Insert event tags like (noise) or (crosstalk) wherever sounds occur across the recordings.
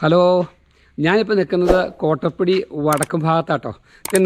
Hello ഞാനിപ്പോൾ നിൽക്കുന്നത് കോട്ടപ്പടി വടക്ക് ഭാഗത്താട്ടോ.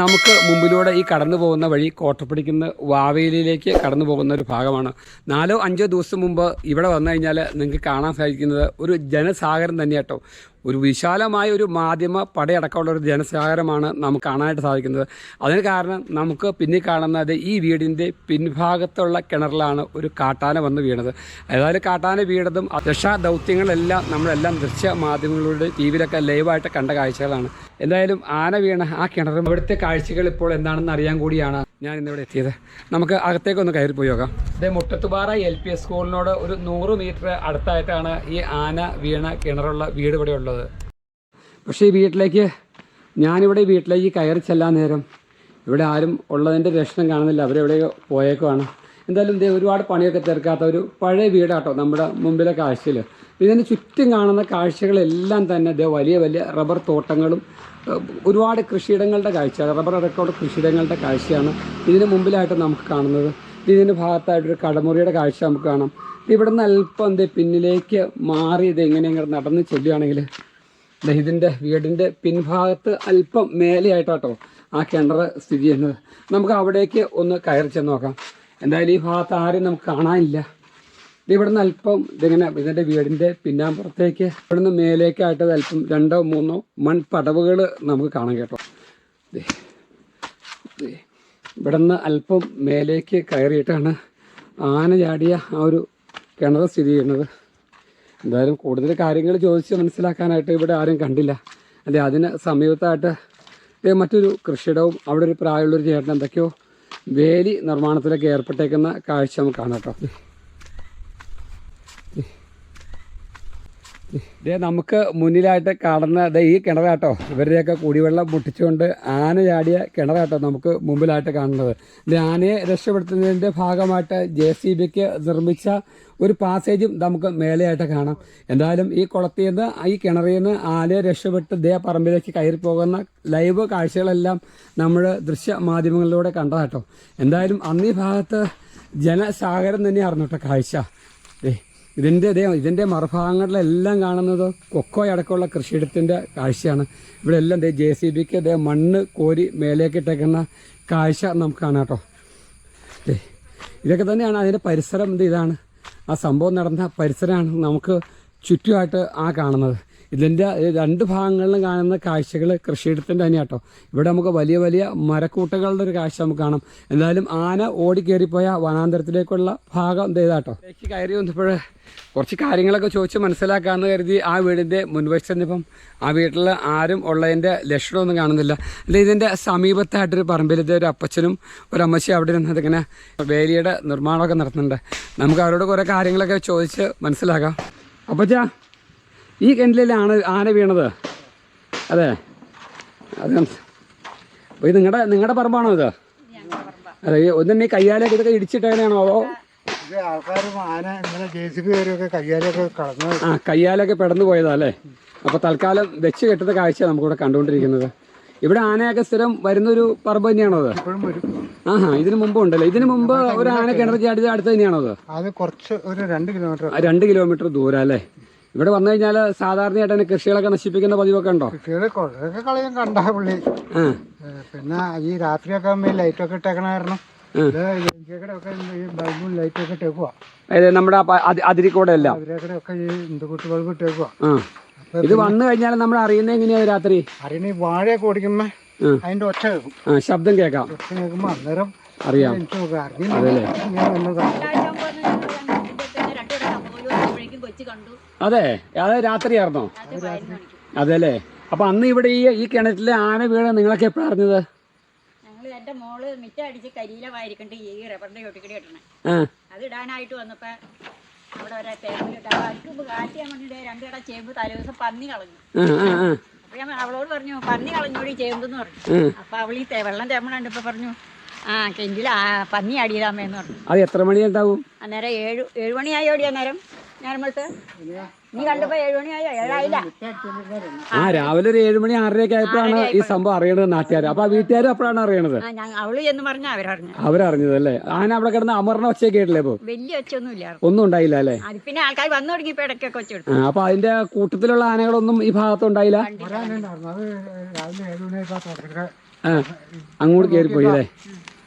നമുക്ക് മുമ്പിലൂടെ ഈ കടന്നു പോകുന്ന വഴി കോട്ടപ്പടിക്ക് നിന്ന് വാവേലിയിലേക്ക് കടന്നു പോകുന്ന ഒരു ഭാഗമാണ്. നാലോ അഞ്ചോ ദിവസം മുമ്പ് ഇവിടെ വന്നു കഴിഞ്ഞാൽ നിങ്ങൾക്ക് കാണാൻ സാധിക്കുന്നത് ഒരു ജനസാഗരം തന്നെയാട്ടോ. ഒരു വിശാലമായ ഒരു മാധ്യമ പടയടക്കമുള്ള ഒരു ജനസാഗരമാണ് നമുക്ക് കാണാനായിട്ട് സാധിക്കുന്നത്. അതിന് കാരണം നമുക്ക് പിന്നിൽ കാണുന്നത് ഈ വീടിന്റെ പിൻഭാഗത്തുള്ള കിണറിലാണ് ഒരു കാട്ടാന വന്ന് വീണത്. ഏതായാലും കാട്ടാന വീണതും രക്ഷാ ദൗത്യങ്ങളെല്ലാം നമ്മളെല്ലാം ദൃശ്യ മാധ്യമങ്ങളിലൂടെ ടി വിയിലൊക്കെ ലൈവായിട്ട് കണ്ട കാഴ്ചകളാണ്. എന്തായാലും ആന വീണ ആ കിണറും ഇവിടുത്തെ കാഴ്ചകൾ ഇപ്പോൾ എന്താണെന്ന് അറിയാൻ കൂടിയാണ് ഞാൻ ഇന്നിവിടെ എത്തിയത്. നമുക്ക് അകത്തേക്കൊന്ന് കയറി പോയി നോക്കാം. ഇതേ മുട്ടത്തുപാറ എൽ പി എസ് സ്കൂളിനോട് ഒരു നൂറ് മീറ്റർ അടുത്തായിട്ടാണ് ഈ ആന വീണ കിണറുള്ള വീട് ഇവിടെ ഉള്ളത്. പക്ഷേ ഈ വീട്ടിലേക്ക് ഞാനിവിടെ വീട്ടിലേക്ക് കയറി ചെല്ലാൻ നേരം ഇവിടെ ആരും ഉള്ളതിന്റെ ലക്ഷണം കാണുന്നില്ല. അവരെവിടെയോ പോയേക്കുവാണ്. എന്തായാലും ഇതേ ഒരുപാട് പണിയൊക്കെ തീർക്കാത്ത ഒരു പഴയ വീടാട്ടോ നമ്മുടെ മുമ്പിലെ കാഴ്ചയിൽ ഇതിന് ചുറ്റും കാണുന്ന കാഴ്ചകളെല്ലാം തന്നെ ദേ വലിയ വലിയ റബ്ബർ തോട്ടങ്ങളും ഒരുപാട് കൃഷിയിടങ്ങളുടെ കാഴ്ച റബ്ബർ അടക്കമുള്ള കൃഷിയിടങ്ങളുടെ കാഴ്ചയാണ് ഇതിന് മുമ്പിലായിട്ട് നമുക്ക് കാണുന്നത്. ഇതിന്റെ ഭാഗത്തായിട്ടൊരു കടമുറിയുടെ കാഴ്ച നമുക്ക് കാണാം. ഇവിടെ നിന്ന് അല്പം എന്തേ പിന്നിലേക്ക് മാറി ഇത് എങ്ങനെ ഇങ്ങനെ നടന്ന് ചെല്ലുകയാണെങ്കിൽ ഇതിന്റെ വീടിന്റെ പിൻഭാഗത്ത് അല്പം മേലെയായിട്ടാട്ടോ ആ കിണർ സ്ഥിതി ചെയ്യുന്നത്. നമുക്ക് അവിടേക്ക് ഒന്ന് കയറി ചെന്ന് നോക്കാം. എന്തായാലും ഈ ഭാഗത്ത് ആരും നമുക്ക് കാണാനില്ല. ഇവിടുന്ന് അല്പം ഇതിങ്ങനെ ഇതിന്റെ വീടിന്റെ പിന്നാമ്പുറത്തേക്ക് ഇവിടുന്ന് മേലേക്കായിട്ട് അല്പം രണ്ടോ മൂന്നോ മൺപടവുകൾ നമുക്ക് കാണാം കേട്ടോ. ഇവിടുന്ന് അല്പം മേലേക്ക് കയറിയിട്ടാണ് ആന ചാടിയ ആ ഒരു കിണർ സ്ഥിതി ചെയ്യുന്നത്. എന്തായാലും കൂടുതൽ കാര്യങ്ങൾ ചോദിച്ച് മനസ്സിലാക്കാനായിട്ട് ഇവിടെ ആരും കണ്ടില്ല. അല്ലെ അതിന് സമീപത്തായിട്ട് മറ്റൊരു കൃഷിയിടവും അവിടെ ഒരു പ്രായമുള്ളൊരു ചേട്ടൻ എന്തൊക്കെയോ വേലി നിർമ്മാണത്തിലൊക്കെ ഏർപ്പെട്ടേക്കുന്ന കാഴ്ച നമുക്ക് കാണാം കേട്ടോ. ദേ നമുക്ക് മുന്നിലായിട്ട് കാണുന്ന ദേ ഈ കിണറാട്ടോ. ഇവരുടെയൊക്കെ കുടിവെള്ളം മുട്ടിച്ചുകൊണ്ട് ആന ചാടിയ കിണറാട്ടോ നമുക്ക് മുമ്പിലായിട്ട് കാണുന്നത്. ഇത് ആനയെ രക്ഷപ്പെടുത്തുന്നതിന്റെ ഭാഗമായിട്ട് ജെ സി ബിക്ക് നിർമ്മിച്ച ഒരു പാസേജും നമുക്ക് മേലെയായിട്ട് കാണാം. എന്തായാലും ഈ കുളത്തിൽ നിന്ന് ഈ കിണറിൽ നിന്ന് ആനയെ രക്ഷപ്പെട്ട് ദേ പറമ്പിലേക്ക് കയറി പോകുന്ന ലൈവ് കാഴ്ചകളെല്ലാം നമ്മൾ ദൃശ്യ മാധ്യമങ്ങളിലൂടെ കണ്ടതാട്ടോ. എന്തായാലും അന്നീ ഭാഗത്ത് ജനസാഗരം തന്നെയായിരുന്നു കേട്ടോ കാഴ്ച. ഇതിന്റെ ഇതേ ഇതിന്റെ മറുഭാഗങ്ങളിലെല്ലാം കാണുന്നത് കൊക്കോ അടക്കമുള്ള കൃഷിയിടത്തിന്റെ കാഴ്ചയാണ്. ഇവിടെ എല്ലാം ഇതേ ജെ സി ബിക്ക് ദേ മണ്ണ് കോരി മേലേക്ക് ഇട്ടേക്കുന്ന കാഴ്ച നമുക്ക് കാണാം കേട്ടോ. ഇതൊക്കെ തന്നെയാണ് അതിന്റെ പരിസരം. എന്ത് ഇതാണ്. ആ സംഭവം നടന്ന പരിസരമാണ് നമുക്ക് ചുറ്റുമായിട്ട് ആ കാണുന്നത്. ഇതിന്റെ രണ്ട് ഭാഗങ്ങളിലും കാണുന്ന കാഴ്ചകൾ കൃഷിയിടത്തിന്റെ തന്നെയാണ് കേട്ടോ ഇവിടെ നമുക്ക് വലിയ വലിയ മരക്കൂട്ടകളുടെ ഒരു കാഴ്ച നമുക്ക് കാണാം. എന്തായാലും ആന ഓടിക്കേറിപ്പോയ വനാന്തരത്തിലേക്കുള്ള ഭാഗം ഇത് ഇതാട്ടോ എനിക്ക് കയറി വന്നപ്പോൾ കുറച്ച് കാര്യങ്ങളൊക്കെ ചോദിച്ച് മനസ്സിലാക്കാമെന്ന് കരുതി ആ വീടിന്റെ മുൻവശത്ത് ചെന്നപ്പം ആ വീട്ടിൽ ആരും ഉള്ളതിന്റെ ലക്ഷണമൊന്നും കാണുന്നില്ല. അല്ല ഇതിന്റെ സമീപത്തായിട്ടൊരു പറമ്പിലത്തെ ഒരു അപ്പച്ചനും ഒരു അമ്മച്ചിയും അവിടെ നിന്നത് ഇങ്ങനെ വേലിയുടെ നിർമ്മാണമൊക്കെ നടത്തുന്നുണ്ട്. നമുക്ക് അവരോട് കുറേ കാര്യങ്ങളൊക്കെ ചോദിച്ച് മനസ്സിലാക്കാം. അപ്പച്ചാ ഈ കിണറ്റിലാണ് ആന വീണത്. അതെ. അത് അപ്പോൾ ഇത് നിങ്ങളുടെ നിങ്ങളുടെ പറമ്പാണോ ഇത്? അതെ ഒന്നെ കയ്യാലൊക്കെ ഇതൊക്കെ ഇടിച്ചിട്ടേനാണോ അതോ ആ കയ്യാലൊക്കെ പെടന്നു പോയതാ അല്ലേ? അപ്പോൾ തൽക്കാലം വെച്ച് കെട്ടുന്ന കാഴ്ച നമുക്കിവിടെ കണ്ടുകൊണ്ടിരിക്കുന്നത്. ഇവിടെ ആനയൊക്കെ സ്ഥിരം വരുന്നൊരു പറമ്പ് തന്നെയാണോ അത്? ഇപ്പോഴും ഇതിനു ആഹാ ഇതിനു മുമ്പ് ഉണ്ടല്ലേ? ഇതിനു മുമ്പ് ഒരു ആന കിണർ ചാടിയത് അടുത്ത് തന്നെയാണോ അത് കുറച്ച് ഒരു രണ്ട് കിലോമീറ്റർ. ആ, രണ്ട് കിലോമീറ്റർ ദൂരം അല്ലേ? ഇവിടെ വന്നു കഴിഞ്ഞാൽ സാധാരണയായിട്ട് കൃഷികളൊക്കെ നശിപ്പിക്കുന്ന പതിവൊക്കെ ഉണ്ടോ? കുറേയൊക്കെ കളയും കണ്ട പുള്ളി. പിന്നെ ഈ രാത്രിയൊക്കെ ലൈറ്റൊക്കെ ഇട്ടേക്കണ കാരണം ലൈറ്റൊക്കെ ഇട്ടേക്കുക നമ്മുടെ അതിരിക്കൂടെ എല്ലാം ഒക്കെ ഈ ഇന്ദുകുട്ടി ബൾബ് ഇട്ടേക്കുക ഇത് വന്നു കഴിഞ്ഞാൽ നമ്മൾ അറിയുന്നത് എങ്ങനെയാ രാത്രി? അറിയണ വാഴയൊക്കെ ഓടിക്കുമ്പോ അതിന്റെ ഒച്ച കേൾക്കും. ശബ്ദം കേൾക്കാം. ഒച്ച കേൾക്കുമ്പോ അന്നേരം അറിയാം. അറിയില്ല അതെ അതെ രാത്രിയായിരുന്നോ? അതെല്ലേ. അപ്പൊ അന്ന് ഇവിടെ ഈ ഈ കിണറ്റിലെ ആന വീണ് നിങ്ങളൊക്കെ എപ്പോഴാണ് അറിഞ്ഞത്? എന്റെ മോൾ മിറ്റ അടിച്ച് കരിയില വായിരിക്കണ്ട് ഈ റബ്ബറിന്റെ ഒട്ടിക്കടി കെട്ടണേ. അത് ഇടാനായിട്ട് വന്നപ്പോ അവിടെ ഒരേ പേപ്പറിലിട്ട് അവർക്ക് കാറ്റ് ചെയ്യാൻ വേണ്ടി രണ്ടിട ചേമ്പ് തലേദിവസം പന്നി കളഞ്ഞു. അപ്പൊ ഞാൻ അവളോട് പറഞ്ഞു പന്നി കളഞ്ഞോടി ചേമ്പെന്ന് പറഞ്ഞു. അപ്പൊ അവൾ ഈ വെള്ളം തേമണ ഇപ്പൊ പറഞ്ഞു ആ കെഞ്ചിൽ പന്നി അടിയതാമേന്ന് പറഞ്ഞു. അത് എത്ര മണി ഉണ്ടാവും അന്നേരം ഏഴ് ഏഴ് മണിയായോടി അന്നേരം. നീ കണ്ടപ്പോ ഏഴായില്ല ആ രാവിലെ ഒരു ഏഴുമണി ആറരയൊക്കെ ആയപ്പോഴാണ് ഈ സംഭവം അറിയണത് നാട്ടുകാർ അപ്പൊ ആ വീട്ടുകാരും അപ്പോഴാണ് അറിയണത്. ആ ഞാൻ അവൾ എന്ന് പറഞ്ഞ അവരറിഞ്ഞു അവരറിഞ്ഞത് അല്ലേ? ആന അവിടെ കിടന്ന് അമർണ ഒച്ചയൊക്കെ കേട്ടില്ലേ ഇപ്പൊ? വലിയ ഒച്ചൊന്നും ഇല്ലായിരുന്നു ഒന്നും ഉണ്ടായില്ല അല്ലേ? അത് പിന്നെ ആൾക്കാർ വന്നു തുടങ്ങിയപ്പോ ഇടയ്ക്കൊക്കെ ഒച്ച എടുത്തു ആ, അപ്പൊ അതിന്റെ കൂട്ടത്തിലുള്ള ആനകളൊന്നും ഈ ഭാഗത്ത് ഉണ്ടായില്ല? ഒരാളുണ്ടായിരുന്നു അത് രാവിലെ ഏഴ് ആ അങ്ങോട്ട് കയറിപ്പോയി അല്ലേ?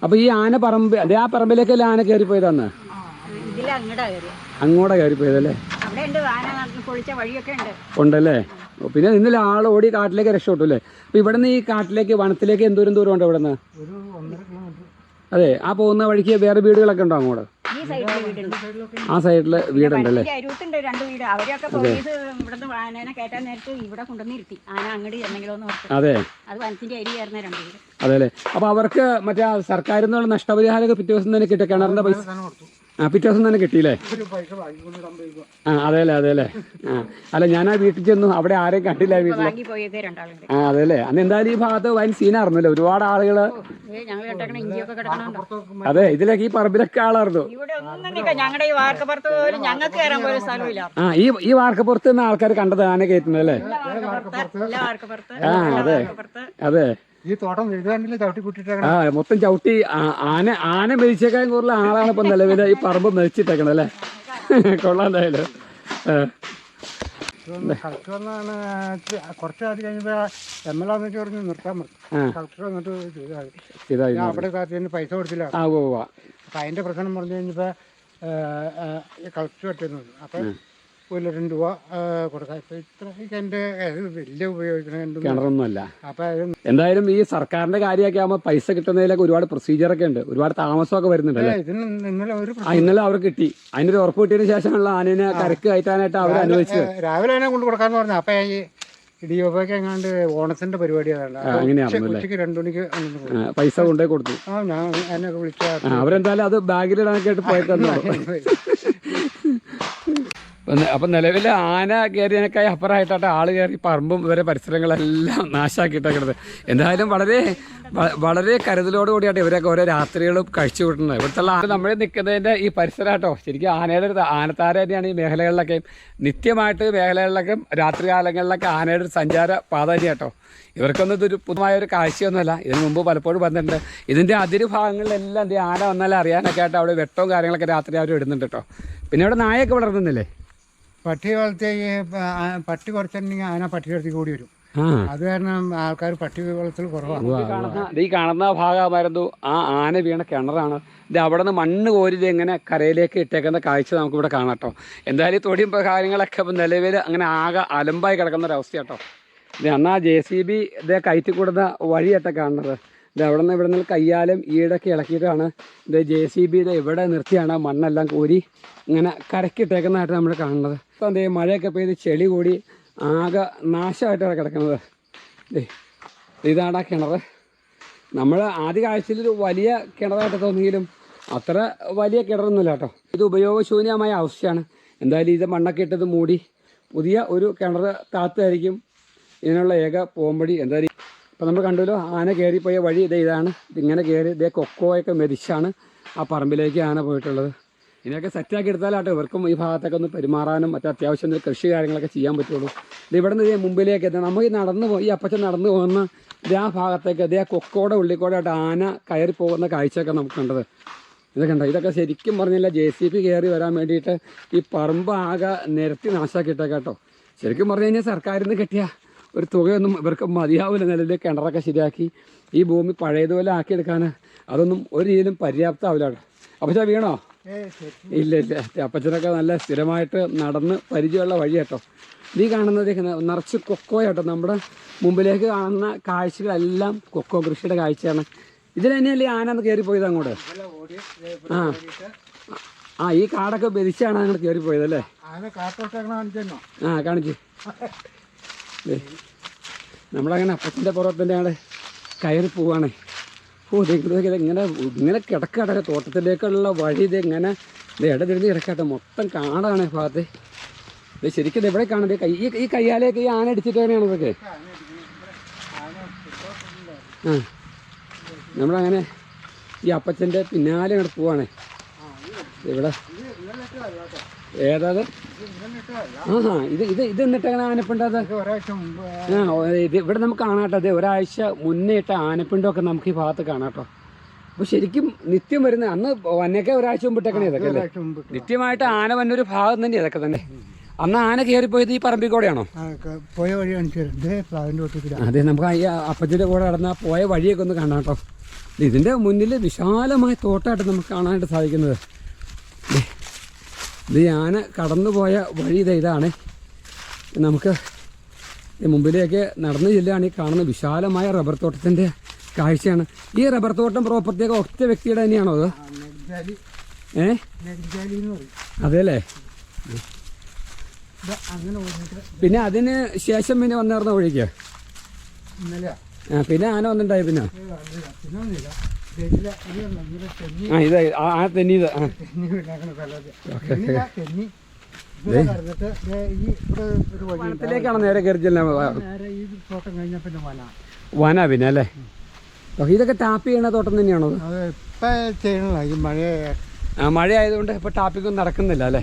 അപ്പൊ ഈ ആന പറമ്പ് അതെ ആ പറമ്പിലേക്കല്ലേ ആന കേറിപ്പോയതാണ് അങ്ങോട്ടാ കയറിപ്പോയതല്ലേ വഴിയൊക്കെ ഉണ്ട്. ഉണ്ടല്ലേ? പിന്നെ ഇന്നലെ ആൾ ഓടി കാട്ടിലേക്ക് രക്ഷപ്പെട്ടു അല്ലേ അപ്പൊ ഇവിടെ നിന്ന് ഈ കാട്ടിലേക്ക് വനത്തിലേക്ക് എന്തോരം ദൂരം ഉണ്ട് ഇവിടെ നിന്ന് അതെ ആ പോകുന്ന വഴിക്ക് വേറെ വീടുകളൊക്കെ ഉണ്ടോ അങ്ങോട്ട്? ഈ സൈഡിൽ വീടുണ്ട്. ആ സൈഡിൽ വീടുണ്ടല്ലേ? അതെ. അതെ. അത് അല്ലേ അപ്പൊ അവർക്ക് മറ്റേ ആ സർക്കാരിൽ നിന്നുള്ള നഷ്ടപരിഹാരമൊക്കെ പിറ്റേ ദിവസം തന്നെ കിട്ടും. കിണറിന്റെ പൈസ ആ പിറ്റേ ദിവസം തന്നെ കിട്ടിയില്ലേ? ആ അതെ അല്ലേ അതെ അല്ലേ ആ അല്ല ഞാൻ ആ വീട്ടിൽ ചെന്നു അവിടെ ആരെയും കണ്ടില്ല വീട്ടിൽ ആ അതെ അല്ലേ അന്ന് എന്തായാലും ഈ ഭാഗത്ത് വൻ സീനായിരുന്നല്ലേ ഒരുപാട് കിടക്കണുണ്ടോ? അതെ ഇതിലേക്ക് ഈ പറമ്പിലൊക്കെ ആളായിരുന്നു. ആ ഈ ഈ വാർക്കപ്പുറത്ത് നിന്ന് ആൾക്കാർ കണ്ടത് ആന കയറ്റുന്നത് അല്ലേ? ആ, അതെ. അതെ. ഈ തോട്ടം എഴുതാണ്ടില്ല ചവിട്ടി കൂട്ടിട്ടേക്കണം ആ മൊത്തം ചവിട്ടി ആന ആന മരിച്ചേക്കാൻ കൂടുതൽ ആളാണ് ഇപ്പൊ നിലവിൽ ഈ പറമ്പ് മരിച്ചിട്ടേക്കണം അല്ലേ? (laughs) കൊള്ളാന്തായാലും ആ. കളക്ടർ വന്നാണ് കുറച്ച് കാലം കഴിഞ്ഞപ്പോൾ എം എൽ എ വന്നിട്ട് പറഞ്ഞ് നിർത്താൻ പറഞ്ഞു. കളക്ടർ വന്നിട്ട് ചെയ്താൽ ഞാൻ അവിടെ കാത്തിന് പൈസ കൊടുത്തില്ല. അപ്പം അതിന്റെ പ്രശ്നം പറഞ്ഞു കഴിഞ്ഞപ്പോൾ കളക്ടർ പറ്റുന്നു അപ്പം ഒരു ലക്ഷം രൂപ കൊടുക്കാം. ഇപ്പം ഇത്രയൊക്കെ എന്റെ വലിയ ഉപയോഗിക്കണം കിണറൊന്നുമല്ല. അപ്പം എന്തായാലും ഈ സർക്കാരിന്റെ കാര്യമൊക്കെ ആകുമ്പോൾ പൈസ കിട്ടുന്നതിലൊക്കെ ഒരുപാട് പ്രൊസീജിയർ ഒക്കെ ഉണ്ട്. ഒരുപാട് താമസമൊക്കെ വരുന്നുണ്ട് അല്ലേ? ഇതിന് ഇന്നലെ ഒരു ആ ഇന്നലെ അവർക്ക് കിട്ടി. അതിനൊരു ഉറപ്പ് കിട്ടിയതിന് ശേഷമുള്ള ആനേനെ കരക്ക് കയറ്റാനായിട്ട് അവർ അനുവദിച്ചു രാവിലെ തന്നെ കൊണ്ട് കൊടുക്കാന്ന് പറഞ്ഞു അപ്പം ഈ ഇടിയൊക്കെ എങ്ങാണ്ട് ഓണത്തിന്റെ പരിപാടി അതാണ്? ഉച്ചയ്ക്ക് രണ്ടു മണിക്ക് പൈസ കൊണ്ടേ കൊടുത്തു. ആ ഞാൻ എന്നെ വിളിച്ച ആ, അവരെന്തായാലും അത് ബാഗിലിടാനൊക്കെ ആയിട്ട് പോയിട്ടുണ്ട് അപ്പം നിലവിൽ ആന കയറിയതിനേക്കായി അപ്പുറമായിട്ടാണ് ആൾ കയറി പറമ്പും ഇവരെ പരിസരങ്ങളെല്ലാം നാശാക്കിയിട്ടേക്കണത്. എന്തായാലും വളരെ വളരെ കരുതലോടുകൂടിയായിട്ട് ഇവരൊക്കെ ഓരോ രാത്രികളും കഴിച്ചു കൂട്ടുന്നത്. ഇവിടുത്തെ ആന നമ്മൾ നിൽക്കുന്നതിന്റെ ഈ പരിസരമാട്ടോ ശരിക്കും ആനയുടെ ഒരു ആനത്താര തന്നെയാണ് ഈ മേഖലകളിലൊക്കെ. നിത്യമായിട്ട് മേഖലകളിലൊക്കെ രാത്രി കാലങ്ങളിലൊക്കെ ആനയുടെ ഒരു സഞ്ചാര പാത തന്നെയാട്ടോ. ഇവർക്കൊന്നും ഇതൊരു പുതുമായ ഒരു കാഴ്ചയൊന്നുമല്ല. ഇതിനു മുമ്പ് പലപ്പോഴും വന്നിട്ടുണ്ട്. ഇതിന്റെ അതിര് ഭാഗങ്ങളിലെല്ലാം എന്ത് ആന വന്നാലും അറിയാനൊക്കെ ആയിട്ട് അവിടെ വെട്ടവും കാര്യങ്ങളൊക്കെ രാത്രി അവർ ഇടുന്നുണ്ട് കേട്ടോ. പിന്നെ ഇവിടെ നായൊക്കെ വളർന്നില്ലേ? പട്ടി ആ പട്ടി കുറച്ചിട്ടുണ്ടെങ്കിൽ ആന പട്ടി അടുത്തേക്ക് കൂടി വരും. അത് കാരണം ആൾക്കാർ പട്ടി വളർത്തൽ കുറവാണ്. ഈ കാണുന്ന ദേ ഈ കാണുന്ന ഭാഗമായിരുന്നു ആ ആന വീണ കിണറാണ്. ഇത് അവിടെ നിന്ന് മണ്ണ് കോരി എങ്ങനെ കരയിലേക്ക് ഇട്ടേക്കുന്ന കാഴ്ച നമുക്ക് ഇവിടെ കാണാം കേട്ടോ. എന്തായാലും ഈ തൊടിയും കാര്യങ്ങളൊക്കെ ഇപ്പം നിലവിൽ അങ്ങനെ ആകെ അലമ്പായി കിടക്കുന്ന ഒരു അവസ്ഥയാട്ടോ ഇത് അന്ന് ആ ജെ സി ബി ഇതേ കയറ്റി കൂടുന്ന വഴിയാട്ടെ കാണുന്നത്. ഇത് അവിടെ നിന്ന് ഇവിടെ നിന്ന് കയ്യാലും ഈടൊക്കെ ഇളക്കിയിട്ടാണ് ഇത് ജെ സി ബി ഇത് ഇവിടെ നിർത്തിയാണ്. മണ്ണെല്ലാം കോരി ഇങ്ങനെ കരക്കിട്ടേക്കുന്നതായിട്ട് നമ്മൾ കാണുന്നത്. ഇപ്പം എന്തേ മഴയൊക്കെ പെയ്ത് ചെളി കൂടി ആകെ നാശമായിട്ടാണ് കിടക്കുന്നത്. ഇതാണ് ആ കിണർ. നമ്മൾ ആദ്യ കാഴ്ചയിൽ ഒരു വലിയ കിണറായിട്ട് തോന്നിയെങ്കിലും അത്ര വലിയ കിണറൊന്നുമില്ല കേട്ടോ. ഇത് ഉപയോഗശൂന്യമായ അവസ്ഥയാണ്. എന്തായാലും ഇത് മണ്ണൊക്കെ ഇട്ടത് മൂടി പുതിയ ഒരു കിണർ താത്തായിരിക്കും. ഇതിനുള്ള ഏക പോംവഴി എന്തായാലും ഇപ്പം നമ്മൾ കണ്ടല്ലോ ആന കയറിപ്പോയ വഴി ഇതേ ഇതാണ്. ഇങ്ങനെ കയറി ഇതേ കൊക്കോയൊക്കെ മെതിച്ചാണ് ആ പറമ്പിലേക്ക് ആന പോയിട്ടുള്ളത്. ഇതിനൊക്കെ സെറ്റാക്കി എടുത്താലാട്ടോ ഇവർക്കും ഈ ഭാഗത്തൊക്കെ ഒന്ന് പെരുമാറാനും മറ്റേ അത്യാവശ്യം കൃഷി കാര്യങ്ങളൊക്കെ ചെയ്യാൻ പറ്റുള്ളൂ. ഇത് ഇവിടെ നിന്ന് മുമ്പിലേക്ക് എത്താം നമുക്ക് നടന്നു പോയി അപ്പച്ചൻ നടന്നു പോകുന്ന ഇതേ ആ ഭാഗത്തേക്ക് ഇതേ കൊക്കോടെ ഉള്ളിക്കോടെ ആയിട്ട് ആന കയറി പോകുന്ന കാഴ്ചയൊക്കെ നമുക്ക് കണ്ടത്. ഇതൊക്കെ ഉണ്ടോ ഇതൊക്കെ ശരിക്കും പറഞ്ഞില്ല ജെ സി പി കയറി വരാൻ വേണ്ടിയിട്ട് ഈ പറമ്പ് ആകെ നിരത്തി നാശാക്കിയിട്ടേക്കാട്ടോ. ശരിക്കും പറഞ്ഞു കഴിഞ്ഞാൽ സർക്കാരിൽ നിന്ന് കിട്ടിയ ഒരു തുകയൊന്നും ഇവർക്ക് മതിയാവില്ല നിലയിൽ കിണറൊക്കെ ശരിയാക്കി. ഈ ഭൂമി പഴയതുപോലെ ആക്കിയെടുക്കാൻ അതൊന്നും ഒരു രീതിയിലും പര്യാപ്തമാവില്ല കേട്ടോ. അപ്പച്ചാ വീണോ? ഇല്ല ഇല്ല. അപ്പച്ചനൊക്കെ നല്ല സ്ഥിരമായിട്ട് നടന്ന് പരിചയമുള്ള വഴി കേട്ടോ. നീ കാണുന്നത് നിറച്ച് കൊക്കോ കേട്ടോ നമ്മുടെ മുമ്പിലേക്ക് കാണുന്ന കാഴ്ചകളെല്ലാം കൊക്കോ കൃഷിയുടെ കാഴ്ചയാണ്. ഇതിൽ തന്നെയല്ലേ ആന ഒന്ന് കയറിപ്പോയത് അങ്ങോട്ട്? ആ. ആ ഈ കാടൊക്കെ ബെതിച്ചാണ് അങ്ങോട്ട് കയറിപ്പോയത് അല്ലേ? ആ കാണിച്ച്. (laughs) നമ്മളങ്ങനെ അപ്പത്തിന്റെ പുറത്തിന്റെ ആളെ കയറി പോവാണ്. ഓ ഇത് ഇങ്ങനെ ഇങ്ങനെ കിടക്കാട്ടെ തോട്ടത്തിലേക്കുള്ള വഴി ഇത് ഇങ്ങനെ ഇത് ഇടതിരുന്ന് കിടക്കാട്ടെ. മൊത്തം കാടാണ് ഭാഗത്ത്. ഇത് ശരിക്കും എവിടെ കാണുന്നത് കൈ ഈ കയ്യാലേക്ക് ഈ ആന അടിച്ചിട്ട് തന്നെയാണ് ഇതൊക്കെ? ആ നമ്മളങ്ങനെ ഈ അപ്പച്ചന്റെ പിന്നാലെ ഇങ്ങോട്ട് പോവാണ്. ഇവിടെ ഏതാത് ആഹാ ഇത് ഇത് ഇത് എന്നിട്ട് എങ്ങനെ ആനപ്പിണ്ടത്? ഇത് ആ ഇവിടെ നമുക്ക് കാണാട്ടോ അതെ ഒരാഴ്ച മുന്നേ ഇട്ട ആനപ്പിണ്ടമൊക്കെ നമുക്ക് ഈ ഭാഗത്ത് കാണാട്ടോ അപ്പോൾ ശരിക്കും നിത്യം വരുന്ന അന്ന് വന്നൊക്കെ ഒരാഴ്ച മുമ്പ് ഇട്ടേക്കണേ ഇതൊക്കെ അല്ലേ. നിത്യമായിട്ട് ആന വന്നൊരു ഭാഗം തന്നെ ഇതൊക്കെ തന്നെ. അന്ന് ആന കയറിപ്പോയത് ഈ പറമ്പിൽ കൂടെയാണോ? ആ, പോയ വഴി അതെ നമുക്ക് ഈ അപ്പച്ചിന്റെ കൂടെ നടന്ന പോയ വഴിയൊക്കെ ഒന്ന് കാണാട്ടോ ഇതിന്റെ ഇതിന്റെ മുന്നിൽ വിശാലമായ തോട്ടമായിട്ട് നമുക്ക് കാണാനായിട്ട് സാധിക്കുന്നത്. ഇത് ഞാൻ കടന്നു പോയ വഴി ഇത് ഇതാണ്. നമുക്ക് മുമ്പിലേക്ക് നടന്നു ചെല്ലുകയാണ് ഈ കാണുന്ന വിശാലമായ റബ്ബർ തോട്ടത്തിന്റെ കാഴ്ചയാണ്. ഈ റബ്ബർ തോട്ടം പ്രോപ്പർട്ടിയൊക്കെ ഒറ്റ വ്യക്തിയുടെ തന്നെയാണോ അത്? ഏ? അതെല്ലേ പിന്നെ അതിന് ശേഷം പിന്നെ വന്നിരുന്ന വഴിക്ക്? പിന്നെ ആന വന്നിട്ടുണ്ടായി പിന്നെ? ഇത് ആ ഇത് ആ തെന്നി. വനത്തിലേക്കാണ് നേരെ കയറിച്ചെല്ലാം വന. പിന്നെ അല്ലേ? ഇതൊക്കെ ടാപ്പ് ചെയ്യണ തോട്ടം തന്നെയാണോ? ഈ മഴ ആ മഴ ആയതുകൊണ്ട് ഇപ്പൊ ടാപ്പിക്കൊന്നും നടക്കുന്നില്ല അല്ലേ?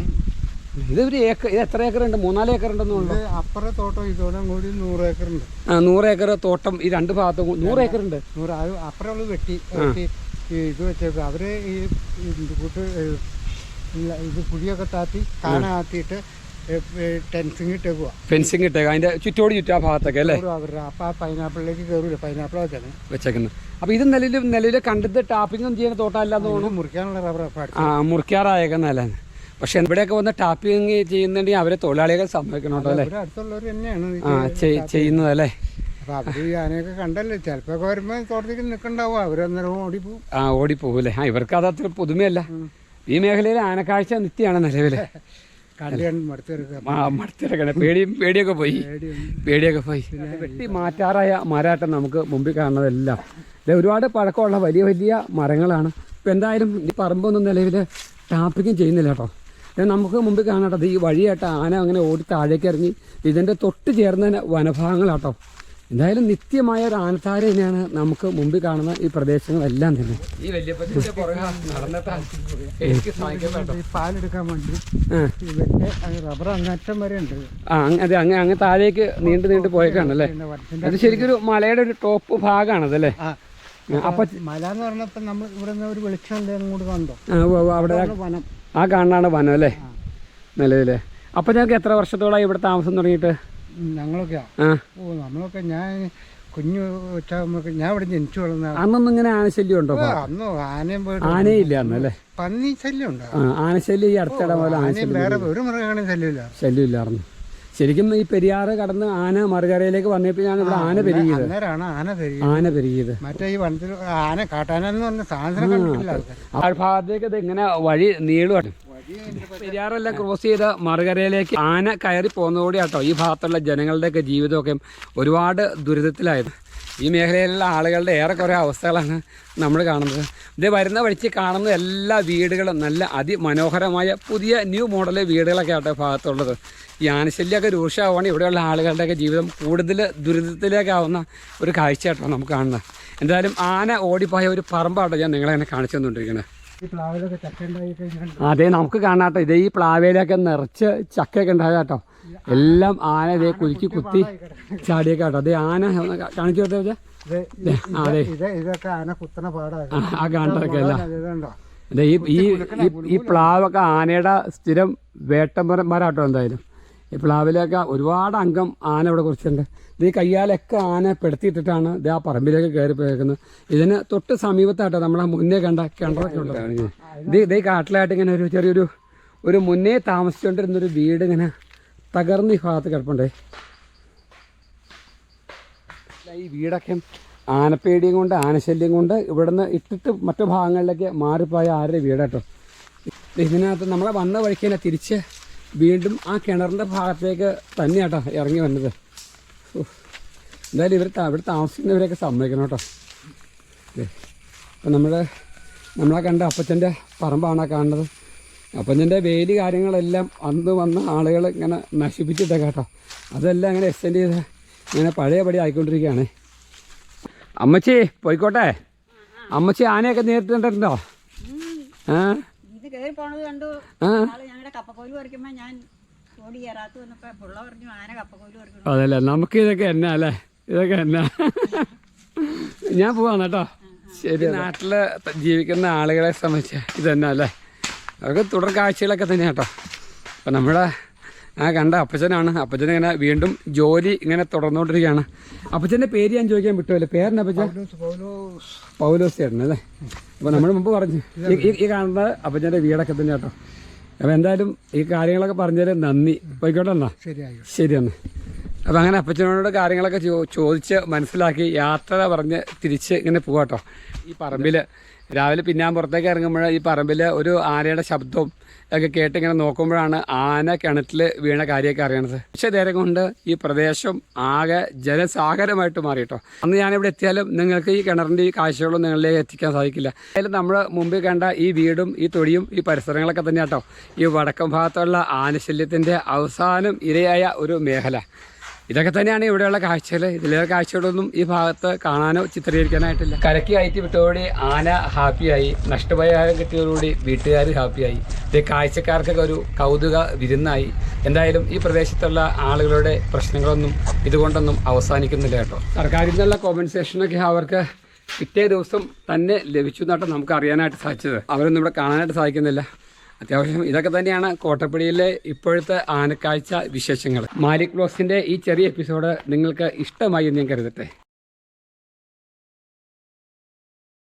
ഇത് ഒരു ഏക്കർ ഇത് എത്ര ഏക്കർ ഉണ്ട് മൂന്നാൽ ഏക്കർ ഉണ്ടെന്ന് തോന്നുന്നു അപ്പുറ തോട്ടം ഇതോടെ കൂടി നൂറ് ഏക്കറുണ്ട്. ആ നൂറ് ഏക്കർ തോട്ടം ഈ രണ്ട് ഭാഗത്തും നൂറ് ഏക്കർ ഉണ്ട് നൂറ് അപ്പുറമുള്ള വെട്ടി ഇത് വെച്ചേക്കും. അവർ ഈ കൂട്ട് ഇത് കുഴിയൊക്കെ താത്തി കാന ഫെൻസിങ് ഇട്ടേക്കുക ഫെൻസിങ് ഇട്ടേക്കുക അതിന്റെ ചുറ്റോട് ചുറ്റും ആ ഭാഗത്തൊക്കെ അല്ലേ? അപ്പൊ അപ്പം ആ പൈനാപ്പിളിലേക്ക് കയറൂല പൈനാപ്പിൾ വെച്ചാണ് വെച്ചേക്കുന്നത് അപ്പോൾ ഇത് നിലയിൽ നിലയിൽ കണ്ടിട്ട് ടാപ്പിംഗ് ഒന്നും ചെയ്യുന്ന തോട്ടം അല്ലാന്ന് തോന്നുന്നു. മുറിക്കാനുള്ള റബ്ബർ അപ്പം ആ മുറിക്കാറായേക്കുന്നല്ലേ പക്ഷെ ഇവിടെയൊക്കെ വന്ന് ടാപ്പിംഗ് ചെയ്യുന്നുണ്ടെങ്കിൽ അവരെ തൊഴിലാളികൾ സമ്മതിക്കണം കേട്ടോ അല്ലേ? അടുത്തുള്ളവർ തന്നെയാണ് ആ ചെയ്- ചെയ്യുന്നതല്ലേ? അപ്പൊ അവർ ആനയൊക്കെ കണ്ടല്ലേ ചിലപ്പോ വരുമ്പോ തോട്ടത്തിൽ നിൽക്കണ്ടാവും അവരന്നേരം ഓടിപ്പോവും. ആ ഓടിപ്പോകൂലേ ആ ഇവർക്ക് അത് അത്ര പുതുമയല്ല. ഈ മേഖലയിൽ ആനക്കാഴ്ച നിത്യമാണ് നിലവിൽ. ആ മടുത്തിറക്കണേ. പേടിയും പേടിയൊക്കെ പോയി. പേടിയൊക്കെ പോയി. വെട്ടി മാറ്റാറായ മരാട്ടം നമുക്ക് മുമ്പിൽ കാണുന്നതെല്ലാം. ഇത് ഒരുപാട് പഴക്കമുള്ള വലിയ വലിയ മരങ്ങളാണ്. ഇപ്പം എന്തായാലും ഈ പറമ്പൊന്നും നിലവിൽ ടാപ്പിക്കും ചെയ്യുന്നില്ല കേട്ടോ. നമുക്ക് മുമ്പിൽ കാണാട്ടോ ഇത് ഈ വഴിയായിട്ട് ആന അങ്ങനെ ഓടി താഴേക്ക് ഇറങ്ങി. ഇതിന്റെ തൊട്ട് ചേർന്ന വനഭാഗങ്ങളാട്ടോ. എന്തായാലും നിത്യമായ ഒരു ആനത്താര തന്നെയാണ് നമുക്ക് മുമ്പിൽ കാണുന്ന ഈ പ്രദേശങ്ങളെല്ലാം തന്നെ. ഈ പാലെടുക്കാൻ വേണ്ടി ആ. റബ്ബർ അങ്ങറ്റം വരെ ഉണ്ട്. ആ അങ്ങ് അതെ അങ്ങ് അങ്ങ് താഴേക്ക് നീണ്ടു നീണ്ടു പോയേക്കാണല്ലേ? അത് ശരിക്കും ഒരു മലയുടെ ഒരു ടോപ്പ് ഭാഗമാണതല്ലേ അപ്പൊ മല എന്ന് പറഞ്ഞപ്പോ നമ്മൾ ഇവിടെ നിന്ന് ഒരു വെളിച്ചം ഉണ്ട് അങ്ങോട്ട് കണ്ടോ? അവിടെ വനം. ആ കാണാണ് വനം അല്ലേ? നിലവിലെ. അപ്പൊ ഞങ്ങൾക്ക് എത്ര വർഷത്തോളായി ഇവിടെ താമസം തുടങ്ങിയിട്ട്? ഞങ്ങളൊക്കെ. ഞങ്ങളൊക്കെയാ ഓ നമ്മളൊക്കെ ഞാൻ കുഞ്ഞു ഞാൻ ഇവിടെ ജനിച്ചു വളർന്ന അന്നൊന്നും ഇങ്ങനെ ആനശല്യം ഉണ്ടോ അന്നോ ആനയും പോയി ആനയില്ല അന്നല്ലേ പന്നി ശല്യം ഉണ്ടോ. ആനശല്യം ഈ അടുത്തിടം പോലെ ആനശല്യം വേറെ ഒരു മൃഗങ്ങളും ശല്യമില്ല. ശല്യം ഇല്ലായിരുന്നു ശരിക്കും ഈ പെരിയാറ് കടന്ന് ആന മറുകരയിലേക്ക് വന്നപ്പോഴാണ് ഇവിടെ ആന പെരുകിയത്. അന്നേരമാണ് ആന പെരുകിയത്. മറ്റേ ഈ വനത്തിൽ ആന കാട്ടാനെന്ന് പറഞ്ഞ സാധനം കണ്ടിട്ടില്ല ആൾക്കാർ താഴ്ഭാഗത്തേക്ക് ഇത് ഇങ്ങനെ വഴി നീളുവാണ് പെരിയാറെല്ലാം ക്രോസ് ചെയ്ത മറുകരയിലേക്ക് ആന കയറി പോകുന്നതോടെ കേട്ടോ ഈ ഭാഗത്തുള്ള ജനങ്ങളുടെയൊക്കെ ജീവിതമൊക്കെ ഒരുപാട് ദുരിതത്തിലായത്. ഈ മേഖലയിലുള്ള ആളുകളുടെ ഏറെക്കുറെ അവസ്ഥകളാണ് നമ്മൾ കാണുന്നത്. ഇത് വരുന്ന വഴിക്ക് കാണുന്ന എല്ലാ വീടുകളും നല്ല അതിമനോഹരമായ പുതിയ ന്യൂ മോഡൽ വീടുകളൊക്കെ ആട്ടെ ഭാഗത്തുള്ളത്. ഈ ആനശല്യമൊക്കെ രൂക്ഷമാവുകയാണ് ഇവിടെയുള്ള ആളുകളുടെയൊക്കെ ജീവിതം കൂടുതൽ ദുരിതത്തിലേക്കാവുന്ന ഒരു കാഴ്ചയായിട്ടാണ് നമുക്ക് കാണുന്നത്. എന്തായാലും ആന ഓടിപ്പോയ ഒരു പറമ്പാട്ടോ ഞാൻ നിങ്ങളെ കാണിച്ചു തന്നുകൊണ്ടിരിക്കുന്നത്. അതെ നമുക്ക് കാണാട്ടോ. ഇതേ ഈ പ്ലാവേലൊക്കെ നിറച്ച് ചക്കയൊക്കെ ഉണ്ടാകാട്ടോ എല്ലാം ആന ഇതേ കുലുക്കി കുത്തി ചാടിയൊക്കെ കേട്ടോ. അതേ ആന കാണിച്ചു കൊടുത്തേ അതെ. ഇതൊക്കെ ആന കുത്തണ പാടാണ്. ആ കാണട്ടൊക്കെ അല്ല അതെ ഈ ഈ പ്ലാവൊക്കെ ആനയുടെ സ്ഥിരം വേട്ടമരന്മാരാട്ടോ എന്തായാലും. ഈ പ്ലാവിലൊക്കെ ഒരുപാട് അംഗം ആന ഇവിടെ കുറിച്ചുണ്ട് ഇത് കയ്യാലൊക്കെ ആന പെടുത്തിയിട്ടിട്ടാണ് ഇത് ആ പറമ്പിലേക്ക് കയറി പോയേക്കുന്നത്. ഇതിന് തൊട്ട് സമീപത്തായിട്ട് നമ്മളെ മുന്നേ കണ്ട കിണറൊക്കെ ഉണ്ട് ഇത് ഇതേ കാട്ടിലായിട്ട് ഇങ്ങനെ ഒരു ചെറിയൊരു ഒരു മുന്നേ താമസിച്ചുകൊണ്ടിരുന്നൊരു വീട് ഇങ്ങനെ തകർന്ന് ഈ ഭാഗത്ത് കിടപ്പുണ്ടേ. ഈ വീടൊക്കെ ആനപ്പേടിയും കൊണ്ട് ആനശല്യം കൊണ്ട് ഇവിടുന്ന് ഇട്ടിട്ട് മറ്റു ഭാഗങ്ങളിലേക്ക് മാറിപ്പോയ ആരുടെ വീടാട്ടോ? ഇതിനകത്ത് നമ്മളെ വന്ന വഴിക്ക് തന്നെ തിരിച്ച് വീണ്ടും ആ കിണറിന്റെ ഭാഗത്തേക്ക് തന്നെയാട്ടോ ഇറങ്ങി വന്നത്. എന്തായാലും ഇവർ ഇവിടെ താമസിക്കുന്നവരെയൊക്കെ സമ്മതിക്കണം കേട്ടോ. അപ്പം നമ്മൾ നമ്മളെ കണ്ട അപ്പച്ചന്റെ പറമ്പാണ് കാണുന്നത്. അപ്പച്ചന്റെ വേലി കാര്യങ്ങളെല്ലാം അന്ന് വന്ന ആളുകൾ ഇങ്ങനെ നശിപ്പിച്ചിട്ടേ കേട്ടോ. അതെല്ലാം അങ്ങനെ എക്സ്റ്റെൻഡ് ചെയ്ത് ഇങ്ങനെ പഴയപടി ആയിക്കൊണ്ടിരിക്കുകയാണ്. അമ്മച്ചി പോയിക്കോട്ടെ? അമ്മച്ചി ആനയൊക്കെ നേരിട്ടുണ്ടോ ആ? ഇത് കയറി പോണത് കണ്ടു. ആ? വന്നപ്പോ പുള്ള പറഞ്ഞു ആന കപ്പക്കോൽ പറഞ്ഞു. അതല്ലേ നമുക്ക് ഇതൊക്കെ എന്നാ അല്ലേ? ഇതൊക്കെ എന്നാ? ഞാൻ പോവാണ് കേട്ടോ. ശരി നാട്ടിൽ ജീവിക്കുന്ന ആളുകളെ സംബന്ധിച്ച് ഇതെന്നാ അല്ലേ? അവർക്ക് തുടർ കാഴ്ചകളൊക്കെ തന്നെ കേട്ടോ. അപ്പം നമ്മുടെ ആ കണ്ട അപ്പച്ചനാണ്. അപ്പച്ചൻ ഇങ്ങനെ വീണ്ടും ജോലി ഇങ്ങനെ തുടർന്നുകൊണ്ടിരിക്കുകയാണ്. അപ്പച്ചന്റെ പേര് ഞാൻ ചോദിക്കാൻ വിട്ടുമല്ലേ പേരെന്നാ അപ്പച്ചൻ? പൗലോസ് ചേട്ടൻ അല്ലേ അപ്പോൾ നമ്മൾ മുമ്പ് പറഞ്ഞു ഈ- കാണുന്നത് അപ്പച്ചന്റെ വീടൊക്കെ തന്നെ കേട്ടോ. അപ്പോൾ എന്തായാലും ഈ കാര്യങ്ങളൊക്കെ പറഞ്ഞതിൽ നന്ദി. പോയിക്കോട്ടെ എന്നാ ശരിയായി? ശരി എന്നാ അപ്പൊ അങ്ങനെ അപ്പച്ചനോട് കാര്യങ്ങളൊക്കെ ചോദിച്ച് മനസ്സിലാക്കി യാത്ര പറഞ്ഞ് തിരിച്ച് ഇങ്ങനെ പോവാട്ടോ. ഈ പറമ്പിൽ രാവിലെ പിന്നാൻ പുറത്തേക്ക് ഇറങ്ങുമ്പോൾ ഈ പറമ്പിൽ ഒരു ആനയുടെ ശബ്ദവും ഒക്കെ കേട്ട് ഇങ്ങനെ നോക്കുമ്പോഴാണ് ആന കിണറ്റിൽ വീണ കാര്യമൊക്കെ അറിയണത്. പക്ഷേ നേരം കൊണ്ട് ഈ പ്രദേശം ആകെ ജലസാഗരമായിട്ട് മാറിയിട്ടോ. അന്ന് ഞാനിവിടെ എത്തിയാലും നിങ്ങൾക്ക് ഈ കിണറിന്റെ ഈ കാഴ്ചകളും നിങ്ങളിലേക്ക് എത്തിക്കാൻ സാധിക്കില്ല. അതിൽ നമ്മൾ മുമ്പിൽ കണ്ട ഈ വീടും ഈ തൊടിയും ഈ പരിസരങ്ങളൊക്കെ തന്നെ കേട്ടോ ഈ വടക്കം ഭാഗത്തുള്ള ആനശല്യത്തിന്റെ അവസാനം ഇരയായ ഒരു മേഖല. ഇതൊക്കെ തന്നെയാണ് ഇവിടെയുള്ള കാഴ്ചകൾ ഇതിലെ കാഴ്ചകളൊന്നും ഈ ഭാഗത്ത് കാണാനോ ചിത്രീകരിക്കാനായിട്ടില്ല. കരക്കി ആയിട്ട് വിട്ടോടി ആന ഹാപ്പിയായി. നഷ്ടപരിഹാരം കിട്ടിയതോടുകൂടി വീട്ടുകാർ ഹാപ്പിയായി. ഇത് കാഴ്ചക്കാർക്കൊക്കെ ഒരു കൗതുക വിരുന്നായി. എന്തായാലും ഈ പ്രദേശത്തുള്ള ആളുകളുടെ പ്രശ്നങ്ങളൊന്നും ഇതുകൊണ്ടൊന്നും അവസാനിക്കുന്നില്ല കേട്ടോ. സർക്കാരിൽ നിന്നുള്ള കോമ്പൻസേഷനൊക്കെ അവർക്ക് പിറ്റേ ദിവസം തന്നെ ലഭിച്ചു എന്നാട്ടോ നമുക്ക് അറിയാനായിട്ട് സാധിച്ചത്. അവരൊന്നും ഇവിടെ കാണാനായിട്ട് സാധിക്കുന്നില്ല. അത്യാവശ്യം ഇതൊക്കെ തന്നെയാണ് കോട്ടപ്പടിയിലെ ഇപ്പോഴത്തെ ആനക്കാഴ്ച വിശേഷങ്ങൾ. മാലിക് ബ്ലോസിന്റെ ഈ ചെറിയ എപ്പിസോഡ് നിങ്ങൾക്ക് ഇഷ്ടമായി എന്ന് ഞാൻ കരുതട്ടെ.